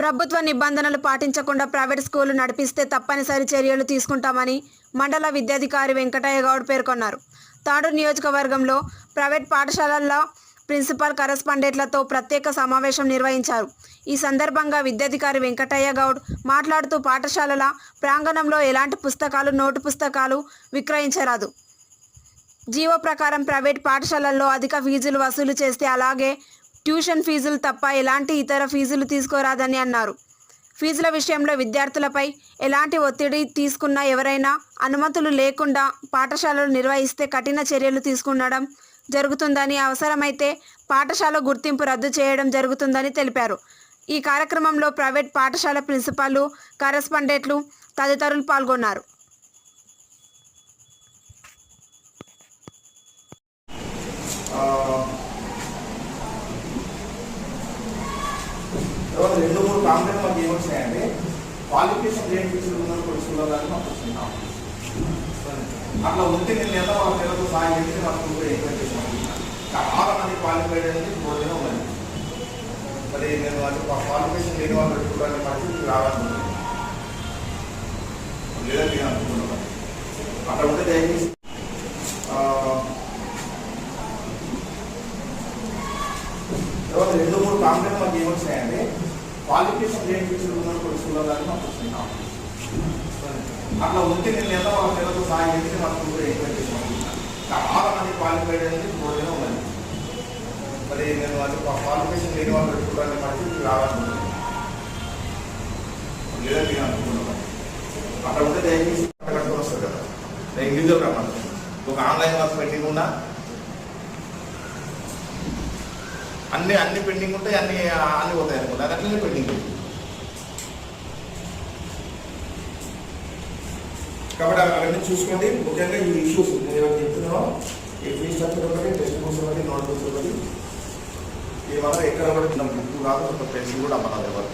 ప్రభుత్వ నిబంధనలు పాటించకుండా ప్రైవేట్ స్కూలు నడిపిస్తే తప్పనిసరి చర్యలు తీసుకుంటామని మండల విద్యాధికారి వెంకటయ్య గౌడ్ పేర్కొన్నారు. తాడు నియోజకవర్గంలో ప్రైవేట్ పాఠశాలల్లో ప్రిన్సిపల్ కరెస్పాండెంట్లతో ప్రత్యేక సమావేశం నిర్వహించారు. ఈ సందర్భంగా విద్యాధికారి వెంకటయ్య గౌడ్ మాట్లాడుతూ పాఠశాలల ప్రాంగణంలో ఎలాంటి పుస్తకాలు నోటు పుస్తకాలు విక్రయించరాదు. జీవో ప్రకారం ప్రైవేట్ పాఠశాలల్లో అధిక ఫీజులు వసూలు చేస్తే అలాగే ట్యూషన్ ఫీజులు తప్ప ఎలాంటి ఇతర ఫీజులు తీసుకోరాదని అన్నారు. ఫీజుల విషయంలో విద్యార్థులపై ఎలాంటి ఒత్తిడి తీసుకున్నా ఎవరైనా అనుమతులు లేకుండా పాఠశాలలు నిర్వహిస్తే కఠిన చర్యలు తీసుకునడం జరుగుతుందని అవసరమైతే పాఠశాల గుర్తింపు రద్దు చేయడం జరుగుతుందని తెలిపారు. ఈ కార్యక్రమంలో ప్రైవేట్ పాఠశాల ప్రిన్సిపాల్లు కరెస్పాండెంట్లు తదితరులు పాల్గొన్నారు. తర్వాత రెండు మూడు కాంప్లైంట్ మాకు ఏమొచ్చినాయంటే క్వాలిఫికేషన్ లేని ఫీజులు ఉన్న కొన్ని స్కూళ్ళలో మాకు వచ్చింది. అట్లా ఉంటే నేను ఎంత వాళ్ళ పిల్లలకు సాయం చేసి మా స్కూల్లో ఎంకరేజ్ చేసాను చాలా మంది క్వాలిఫైడ్ అనేది బోర్డునే ఉన్నది. మరి నేను అది క్వాలిఫికేషన్ లేని వాళ్ళు పెట్టుకోవడానికి పరిస్థితి రావాలనుకుంటున్నాను లేదని నేను అనుకుంటున్నాను అట్లా ఉంటే దయచేసి ఆ, తర్వాత రెండు మూడు కాంప్లైంట్ మాకు ఏమొచ్చినాయంటే క్వాలిఫికేషన్ లేని ఫీజులు ఉన్న మా ప్రశ్న అట్లా ఉంటే నేను ఎంత వాళ్ళ పిల్లలకు సాయం చేసి మా కూడా ఎంకరేజ్ చేసుకుంటున్నాను చాలా మంది క్వాలిఫైడ్ అనేది బోర్డునే ఉన్నది. మరి నేను అది క్వాలిఫికేషన్ లేని వాళ్ళు పెట్టుకోవడానికి పరిస్థితి రావాలనుకుంటున్నాను లేదా. నేను అనుకుంటున్నాను. అక్కడ ఉంటే దయచేసి కట్టుకొని వస్తారు కదా. నేను ఇండివిజువల్ రమ్మను ఒక ఆన్లైన్ క్లాస్ పెట్టి కూడా అన్ని అన్ని పెండింగ్ ఉంటాయి అన్ని అన్ని పోతాయి అనుకుంటా. అది అట్లనే పెండింగ్ కాబట్టి అవన్నీ చూసుకోండి. ముఖ్యంగా ఈ ఇష్యూస్ నేను ఏమైనా చెప్తున్నానో ఈ ఫీ స్ట్రక్చర్ ఒకటి టెక్స్ట్ బుక్స్ ఒకటి నోట్ బుక్స్ ఒకటి ఈ ఎక్కడ కూడా బుక్ కాదు ఒక పెన్సిల్ కూడా అమ్మలేదు ఎవరు.